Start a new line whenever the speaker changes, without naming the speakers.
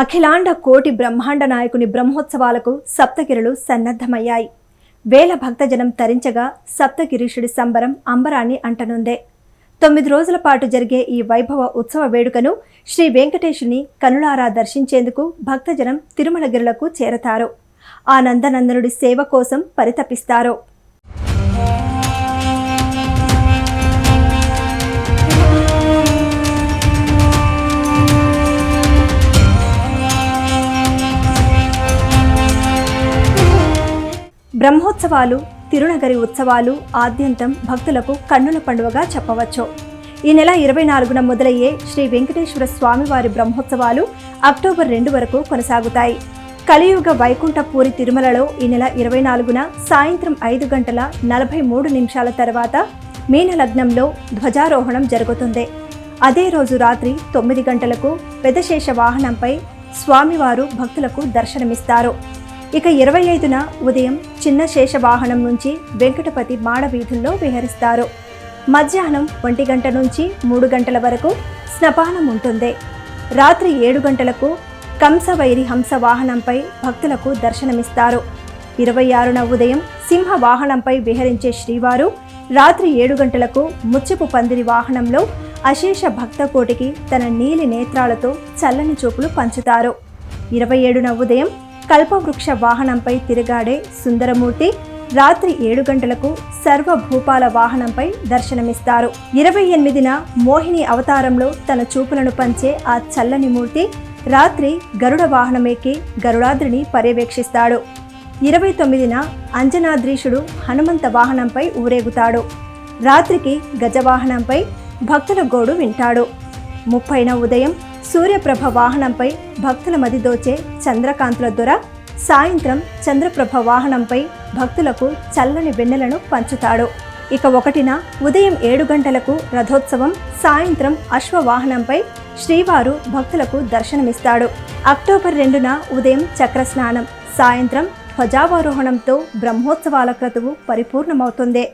అఖిలాండ కోటి బ్రహ్మాండ నాయకుని బ్రహ్మోత్సవాలకు సప్తగిరులు సన్నద్ధమయ్యాయి. వేల భక్తజనం తరించగా సప్తగిరీషుడి సంబరం అంబరాన్ని అంటనుందే. తొమ్మిది రోజుల పాటు జరిగే ఈ వైభవ ఉత్సవ వేడుకను శ్రీ వెంకటేశుని కనులారా దర్శించేందుకు భక్తజనం తిరుమలగిరులకు చేరతారు. ఆ నందనందనుడి సేవ కోసం పరితపిస్తారు. బ్రహ్మోత్సవాలు తిరునగరి ఉత్సవాలు ఆద్యంతం భక్తులకు కన్నుల పండుగగా చెప్పవచ్చు. ఈ నెల ఇరవై నాలుగున మొదలయ్యే శ్రీ వెంకటేశ్వర స్వామివారి బ్రహ్మోత్సవాలు అక్టోబర్ రెండు వరకు కొనసాగుతాయి. కలియుగ వైకుంఠపూరి తిరుమలలో ఈ నెల ఇరవై నాలుగున సాయంత్రం ఐదు గంటల నలభై మూడు నిమిషాల తర్వాత మీనలగ్నంలో ధ్వజారోహణం జరుగుతుంది. అదే రోజు రాత్రి తొమ్మిది గంటలకు పెదశేష వాహనంపై స్వామివారు భక్తులకు దర్శనమిస్తారు. ఇక ఇరవై ఐదున ఉదయం చిన్న శేష వాహనం నుంచి వెంకటపతి మాడ వీధుల్లో విహరిస్తారు. మధ్యాహ్నం ఒంటి గంట నుంచి మూడు గంటల వరకు స్నపానం ఉంటుంది. రాత్రి ఏడు గంటలకు కంసవైరి హంస వాహనంపై భక్తులకు దర్శనమిస్తారు. ఇరవై ఆరున ఉదయం సింహ వాహనంపై విహరించే శ్రీవారు రాత్రి ఏడు గంటలకు ముచ్చపు పందిరి వాహనంలో అశేష భక్తకోటికి తన నీలి నేత్రాలతో చల్లని చూపులు పంచుతారు. ఇరవై ఏడున ఉదయం కల్పవృక్ష వాహనంపై తిరుగాడే సుందరమూర్తి రాత్రి ఏడు గంటలకు సర్వభూపాల వాహనంపై దర్శనమిస్తారు. ఇరవై ఎనిమిదిన మోహిని అవతారంలో తన చూపులను పంచే ఆ చల్లని మూర్తి రాత్రి గరుడ వాహనమేకి గరుడాద్రిని పర్యవేక్షిస్తాడు. ఇరవై తొమ్మిదిన అంజనాద్రీషుడు హనుమంత వాహనంపై ఊరేగుతాడు. రాత్రికి గజవాహనంపై భక్తుల గోడు వింటాడు. ముప్పైన ఉదయం సూర్యప్రభ వాహనంపై భక్తుల మది దోచే చంద్రకాంతుల దొర సాయంత్రం చంద్రప్రభ వాహనంపై భక్తులకు చల్లని వెన్నెలను పంచుతాడు. ఇక ఒకటిన ఉదయం ఏడు గంటలకు రథోత్సవం సాయంత్రం అశ్వవాహనంపై శ్రీవారు భక్తులకు దర్శనమిస్తాడు. అక్టోబర్ రెండున ఉదయం చక్రస్నానం సాయంత్రం ధ్వజావారోహణంతో బ్రహ్మోత్సవాల క్రతువు పరిపూర్ణమవుతుంది.